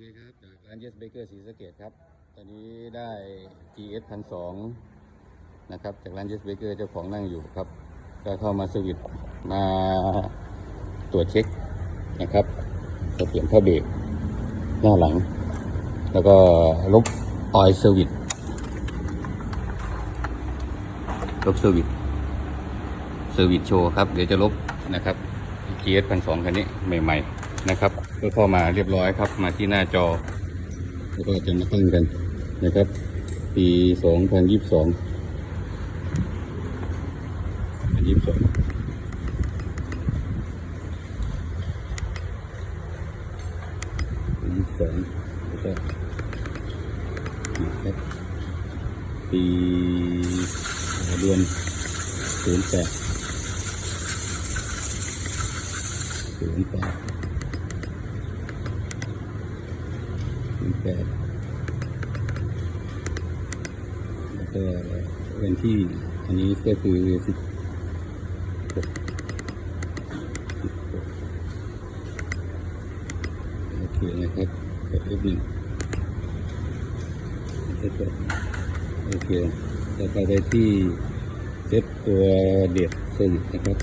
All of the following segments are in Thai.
เคครับจากร้าน Yes Baker ศรีสะเกดครับ ตอนนี้ได้ GS พันสองนะครับ จากร้าน Yes Baker เจ้าของนั่งอยู่ครับ ก็เข้ามาสวิตช์มาตรวจเช็คนะครับจะเปลี่ยนผ้าเบรกหน้าหลัง แล้วก็ลบออยเซอร์วิสลบเซอร์วิสเซอร์วิสโชว์ครับ เดี๋ยวจะลบนะครับ GS พันสองคันนี้ใหม่ ๆ นะครับก็เข้ามาเรียบร้อยครับ มาที่หน้าจอ แล้วก็จะมาตั้งกันนะครับ ปี2022 22ปีสองแล้วก็นะครับปีเดือนศูนย์แปดศูนย์แปด นแปดแล้วก็วันที่อันนี้ก็คือสิบหกสิบหกโอเคนะครับกด F หนึ่งเซตโอเคต่อไปไปที่เซตตัวเดียดเซอร์วิสนะครับ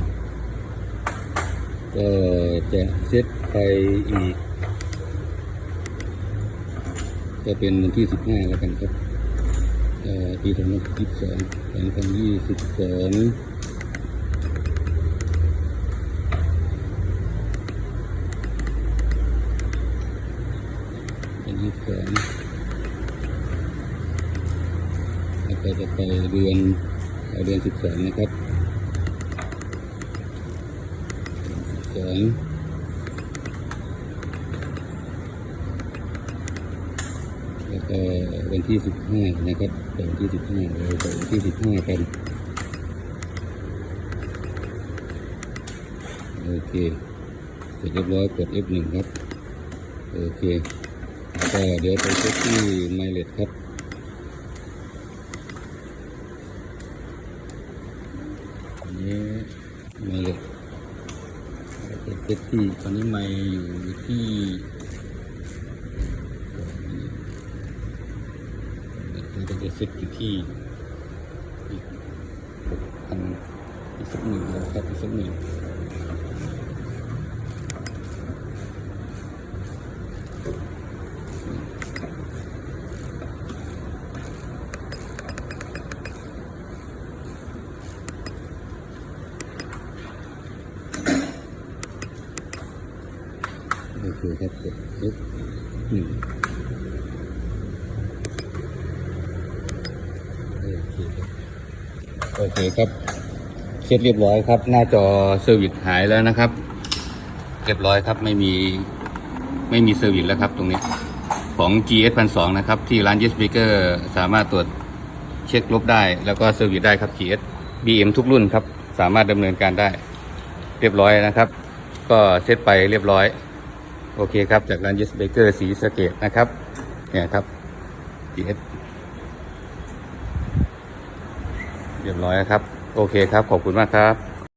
ก็จะเซตไปอีก ก็เป็นวันที่สิบห้าแล้วกันครับปีสองพันยี่สิบสองสองพันยี่สิบสองเป็นยี่สิบสองแล้วก็จะไปเดือนเดือนสิบสองนะครับเดือนสิบสอง แล้วก็วันที่สิบห้านะครับวันที่สิบห้าเราไปวันที่สิบห้ากันโอเคเสร็จเรียบร้อยกด F1 ครับโอเคแล้วก็เดี๋ยวไปเช็คที่ไมเลดครับอันนี้ไมเลดเช็คที่ตอนนี้ไมล์อยู่ที่ จะเซ็ตอยู่ที่อีกหกพันอีกสักหนึ่งนะครับอีกสักหนึ่นก็คือแค่นึ่ง โอเคครับเช็ดเรียบร้อยครับ หน้าจอเซอร์วิสหายแล้วนะครับ เรียบร้อยครับไม่มีไม่มีเซอร์วิสแล้วครับตรงนี้ของ GS พันสองนะครับ ที่ร้าน Yes Baker สามารถตรวจเช็คลบได้ แล้วก็เซอร์วิสได้ครับ GS BM ทุกรุ่นครับ สามารถดำเนินการได้ เรียบร้อยนะครับ ก็เซตไปเรียบร้อย โอเคครับ จากร้าน Yes Baker สีสะเกดนะครับ เนี่ยครับ GS เรียบร้อยครับ โอเคครับ ขอบคุณมากครับ